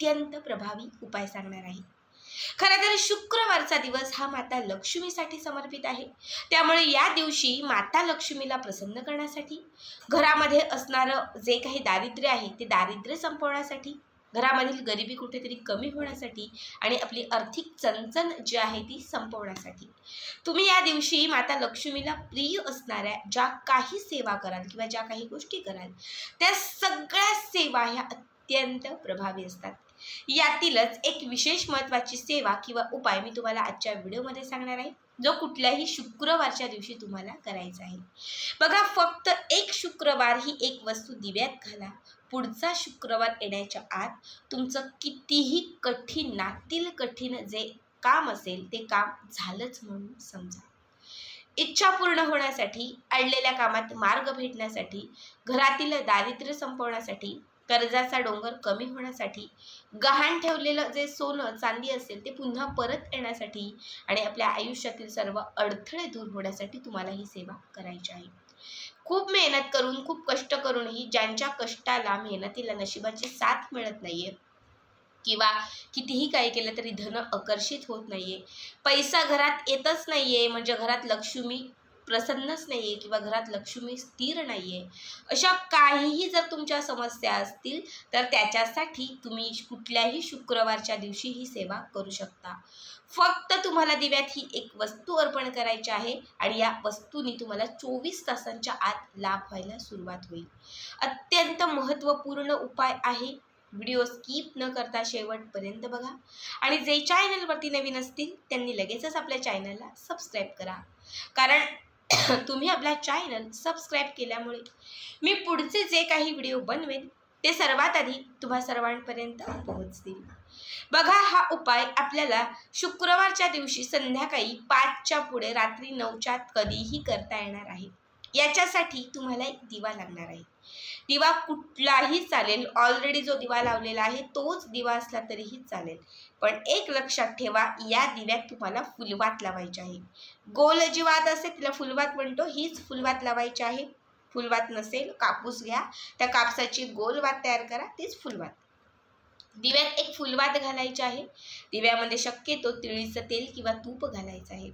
अत्यंत प्रभावी उपाय सांगणार आहे. खरं तर शुक्रवारचा दिवस हा माता लक्ष्मीसाठी समर्पित आहे. त्यामुळे या दिवशी माता लक्ष्मीला प्रसन्न करण्यासाठी घरामध्ये असणारं जे काही दारिद्र्य आहे ते दारिद्र्य संपवण्यासाठी घरामधील गरिबी कुठेतरी कमी होण्यासाठी आणि आपली आर्थिक चणचण जी आहे ती संपवण्यासाठी. तुम्ही या दिवशी माता लक्ष्मीला प्रिय असणाऱ्या ज्या काही सेवा कराल किंवा ज्या काही गोष्टी कराल त्या सगळ्या सेवा ह्या अत्यंत प्रभावी असतात. यातीलच एक विशेष महत्त्वाची सेवा किंवा उपाय मी तुम्हाला आजच्या व्हिडिओमध्ये सांगणार आहे जो कुठल्याही शुक्रवारच्या दिवशी तुम्हाला करायचा आहे. बघा फक्त एक शुक्रवार ही एक वस्तू दिव्यात घाला. पुढचा शुक्रवार येण्याच्या आत तुमचं कितीही कठीण नातील कठीण जे काम असेल ते काम झालंच म्हणून समजा. इच्छा पूर्ण होण्यासाठी अडलेल्या कामात मार्ग भेटण्यासाठी घरातील दारिद्र्य संपवण्यासाठी कर्जाचा डोंगर कमी होण्यासाठी गहाण ठेवलेलं जे सोनं चांदी असेल ते पुन्हा परत येण्यासाठी आणि आपल्या आयुष्यातील सर्व अडथळे दूर होण्यासाठी तुम्हाला ही सेवा करायची आहे. खूप मेहनत करून खूप कष्ट करूनही ज्यांच्या कष्टाला मेहनतीला नशिबाची साथ मिळत नाहीये किंवा कितीही काही केलं तरी धन आकर्षित होत नाहीये. पैसा घरात येतच नाहीये. म्हणजे घरात लक्ष्मी प्रसन्नच नाही आहे किंवा घरात लक्ष्मी स्थिर नाही आहे अशा काहीही जर तुमच्या समस्या असतील तर त्याच्यासाठी तुम्ही कुठल्याही शुक्रवारच्या दिवशी ही सेवा करू शकता. फक्त तुम्हाला दिव्यात ही एक वस्तू अर्पण करायची आहे आणि या वस्तूनी तुम्हाला चोवीस तासांच्या आत लाभ व्हायला सुरुवात होईल. अत्यंत महत्त्वपूर्ण उपाय आहे. व्हिडिओ स्किप न करता शेवटपर्यंत बघा. आणि जे चॅनलवरती नवीन असतील त्यांनी लगेचच आपल्या चॅनलला सबस्क्राईब करा. कारण तुम्ही आपला चॅनल सबस्क्राईब केल्यामुळे मी पुढचे जे काही व्हिडिओ बनवेन ते सर्वात आधी तुम्हा सर्वांपर्यंत पोहोचतील. बघा हा उपाय आपल्याला शुक्रवारच्या दिवशी संध्याकाळी पाचच्या पुढे रात्री नऊच्या कधीही करता येणार आहे. याच्यासाठी तुम्हाला एक दिवा लागणार आहे. दिवा कुठलाही चालेल. ऑलरेडी जो दिवा लावलेला आहे तोच दिवा असला तरीही चालेल. पण एक लक्षात ठेवा या दिव्यात तुम्हाला फुलवात लावायची आहे. गोल जी वात असते तिला फुलवात म्हणतो. हीच फुलवात लावायची आहे. फुलवात नसेल कापूस घ्या. त्या कापसाची गोल वात तयार करा तीच फुलवात. दिव्यात एक फुलवात घालायची आहे. दिव्यामध्ये शक्यतो तिळीचं तेल किंवा तूप घालायचं आहे.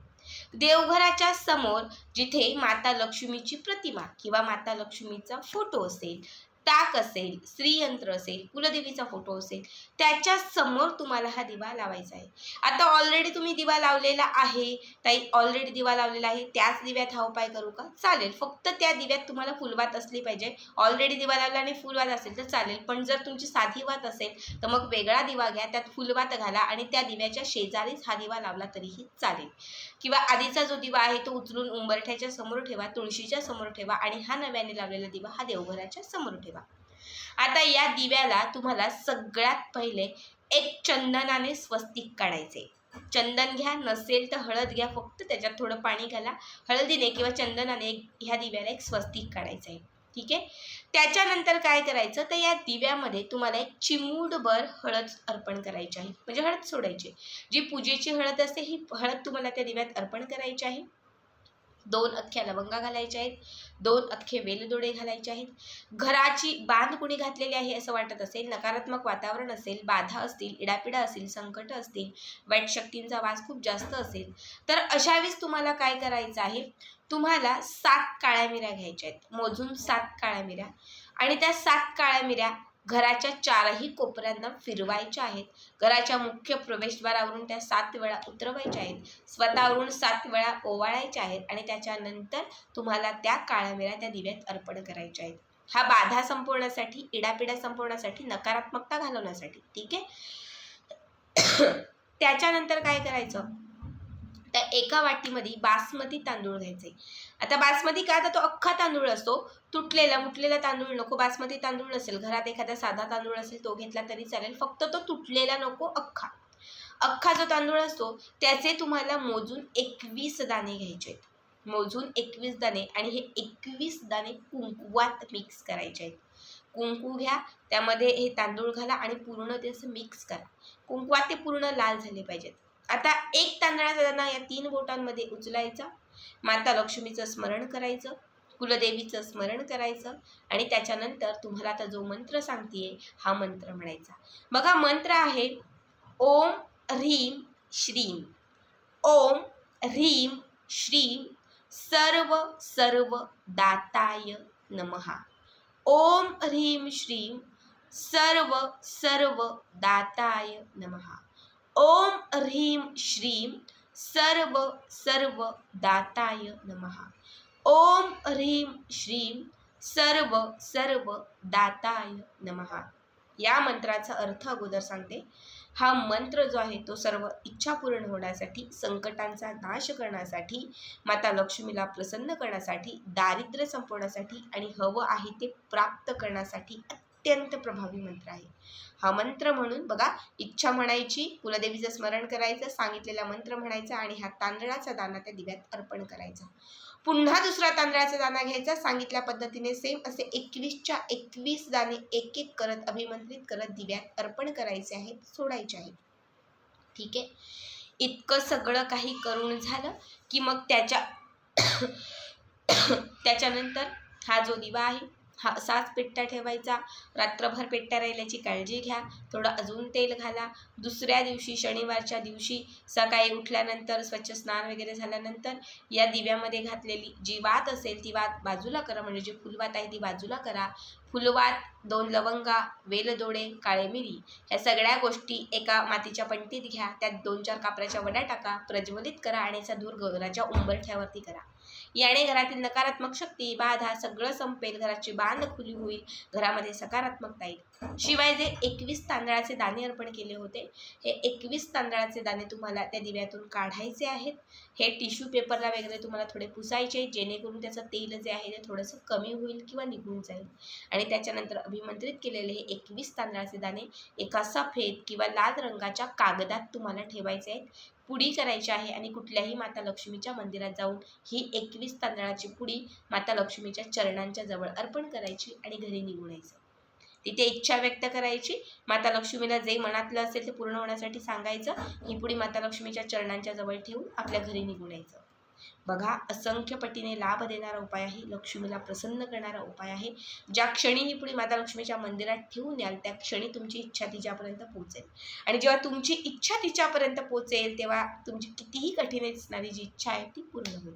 देवघराच्या समोर जिथे माता लक्ष्मीची प्रतिमा किंवा माता लक्ष्मीचा फोटो असेल ताक असेल श्रीयंत्र असेल कुलदेवीचा फोटो असेल त्याच्यासमोर तुम्हाला हा दिवा लावायचा आहे. आता ऑलरेडी तुम्ही दिवा लावलेला आहे ताई ऑलरेडी दिवा लावलेला आहे त्याच दिव्यात हा उपाय करू का? चालेल फक्त त्या दिव्यात तुम्हाला फुलवात असली पाहिजे. ऑलरेडी दिवा लावला आणि फुलवात असेल तर चालेल पण जर तुमची साधी वात असेल तर मग वेगळा दिवा घ्या त्यात फुलवात घाला आणि त्या दिव्याच्या शेजारीच हा दिवा लावला तरीही चालेल. किंवा आधीचा जो दिवा आहे तो उचलून उंबरठ्याच्या समोर ठेवा तुळशीच्या समोर ठेवा आणि हा नव्याने लावलेला दिवा हा देवघराच्या समोर ठेवा. आता या दिव्याला तुम्हाला सगळ्यात पहिले एक चंदनाने स्वस्तिक काढायचे. चंदन घ्या नसेल तर हळद घ्या फक्त त्याच्यात थोडं पाणी घाला. हळदीने किंवा चंदनाने ह्या दिव्याला एक स्वस्तिक काढायचं आहे. ठीक आहे? त्याच्यानंतर काय करायचं? तर या दिव्यामध्ये तुम्हाला एक चिमूडभर हळद अर्पण करायची आहे. म्हणजे हळद सोडायची जी पूजेची हळद असते ही हळद तुम्हाला त्या दिव्यात अर्पण करायची आहे. दोन अख्ख्या लवंगा घालायच्या आहेत दोन अख्खे वेलदोडे घालायचे आहेत. घराची बांध कुणी घातलेली आहे असं वाटत असेल नकारात्मक वातावरण असेल बाधा असतील इडापिडा असतील संकट असतील वाईट शक्तींचा वास खूप जास्त असेल तर अशावेळेस तुम्हाला काय करायचं आहे? तुम्हाला सात काळ्या मिऱ्या घ्यायच्या आहेत. मोजून सात काळ्या मिऱ्या. आणि त्या सात काळ्या मिऱ्या घराच्या चारही कोपऱ्यांना फिरवायच्या आहेत. घराच्या मुख्य प्रवेशद्वारावरून त्या सात वेळा उतरवायच्या आहेत. स्वतःवरून सात वेळा ओवाळायच्या आहेत आणि त्याच्यानंतर तुम्हाला त्या काळ्या त्या दिव्यात अर्पण करायच्या आहेत. हा बाधा संपवण्यासाठी इडापिडा संपवण्यासाठी नकारात्मकता घालवण्यासाठी ठीक आहे? त्याच्यानंतर काय करायचं? तर एका वाटीमध्ये बासमती तांदूळ घ्यायचे. आता बासमती काय तर तो अख्खा तांदूळ असतो. तुटलेला मुटलेला तांदूळ नको बासमती तांदूळ नसेल. घरात एखादा साधा तांदूळ असेल तो घेतला तरी चालेल. फक्त तो तुटलेला नको अख्खा. अख्खा जो तांदूळ असतो त्याचे तुम्हाला मोजून एकवीस दाणे घ्यायचे आहेत. मोजून एकवीस दाणे आणि हे एकवीस दाणे कुंकुवात मिक्स करायचे आहेत. कुंकू घ्या त्यामध्ये हे तांदूळ घाला आणि पूर्ण ते असं मिक्स करा. कुंकवात ते पूर्ण लाल झाले पाहिजेत. आता एक तांदळाचा दाणा या तीन बोटांमध्ये उचलायचा. माता लक्ष्मीचं स्मरण करायचं. कुलदेवीचं स्मरण करायचं. आणि त्याच्यानंतर तुम्हाला आता जो मंत्र सांगतेय हा मंत्र म्हणायचा. बघा मंत्र आहे ओम ह्रीम श्रीम ओम ह्रीम श्रीम सर्व सर्व दाताय नमहा ओम ह्रीम श्रीम सर्व सर्व दाताय नमहा ओम ह्रीम श्रीम सर्व सर्व दाताय नमहा ओम ह्रीम श्रीम सर्व सर्व दाताय नमहा या मंत्राचा अर्थ अगोदर सांगते। हा मंत्र जो आहे तो सर्व इच्छा पूर्ण होण्यासाठी संकटांचा नाश करण्यासाठी माता लक्ष्मीला प्रसन्न करण्यासाठी दारिद्र्य संपवण्यासाठी आणि हवं आहे ते प्राप्त करण्यासाठी अत्यंत प्रभावी मंत्र आहे. हा मंत्र म्हणून बघा इच्छा म्हणायची कुलदेवीचं स्मरण करायचं सांगितलेला मंत्र म्हणायचा आणि हा तांदळाचा दाना त्या दिव्यात अर्पण करायचा. पुन्हा दुसरा तांदळाचा दाना घ्यायचा सांगितल्या पद्धतीने सेम असे एकवीसच्या एकवीस दाणे एक एक करत अभिमंत्रित करत दिव्यात अर्पण करायचे आहेत सोडायचे आहेत. ठीक आहे? इतकं सगळं काही करून झालं की मग त्याच्या त्याच्यानंतर हा जो दिवा आहे हा असाच पेट्टा ठेवायचा. रात्रभर पेट्टा राहिल्याची काळजी घ्या. थोडं अजून तेल घाला. दुसऱ्या दिवशी शनिवारच्या दिवशी सकाळी उठल्यानंतर स्वच्छ स्नान वगैरे झाल्यानंतर या दिव्यामध्ये घातलेली जी वात असेल ती वात बाजूला करा. म्हणजे जी फुलवात आहे ती बाजूला करा. फुलवात दोन लवंगा वेलदोडे काळे मिरी ह्या सगळ्या गोष्टी एका मातीच्या पंटीत घ्या. त्यात दोन चार कापराच्या वड्या टाका. प्रज्वलित करा आणि याचा धूर घराच्या उंबरठ्यावरती करा. याने घरातील नकारात्मक शक्ती बाधा सगळं संपेल घराची बांध खुली होईल घरामध्ये सकारात्मकता येईल. शिवाय जे एकवीस तांदळाचे दाणे अर्पण केले होते हे एकवीस तांदळाचे दाणे तुम्हाला त्या दिव्यातून काढायचे आहेत. हे टिश्यू पेपरला वगैरे तुम्हाला थोडे पुसायचे जेणेकरून त्याचं तेल जे आहे ते थोडंसं कमी होईल किंवा निघून जाईल. आणि त्याच्यानंतर अभिमंत्रित केलेले हे एकवीस तांदळाचे दाणे एका सफेद किंवा लाल रंगाच्या कागदात तुम्हाला ठेवायचे आहेत. पुडी करायची आहे आणि कुठल्याही माता लक्ष्मीच्या मंदिरात जाऊन ही एकवीस तांदळाची पुडी माता लक्ष्मीच्या चरणांच्या जवळ अर्पण करायची आणि घरी निघून यायचं. तिथे इच्छा व्यक्त करायची. माता लक्ष्मीला जे मनातलं असेल ते पूर्ण होण्यासाठी सांगायचं. ही पुढे माता लक्ष्मीच्या चरणांच्या जवळ ठेवून आपल्या घरी निघून यायचं. बघा असंख्य पटीने लाभ देणारा उपाय आहे. लक्ष्मीला प्रसन्न करणारा उपाय आहे. ज्या क्षणी ही पुढे माता लक्ष्मीच्या मंदिरात ठेवून याल त्या क्षणी तुमची इच्छा तिच्यापर्यंत पोहोचेल. आणि जेव्हा तुमची इच्छा तिच्यापर्यंत पोहोचेल तेव्हा तुमची कितीही कठीण असणारी जी इच्छा आहे ती पूर्ण होईल.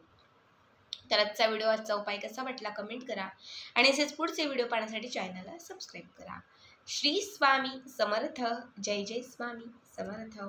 तर आजचा व्हिडिओ आजचा उपाय कसा वाटला कमेंट करा. आणि असेच पुढचे व्हिडिओ पाहण्यासाठी चॅनलला सबस्क्राईब करा. श्री स्वामी समर्थ. जय जय स्वामी समर्थ.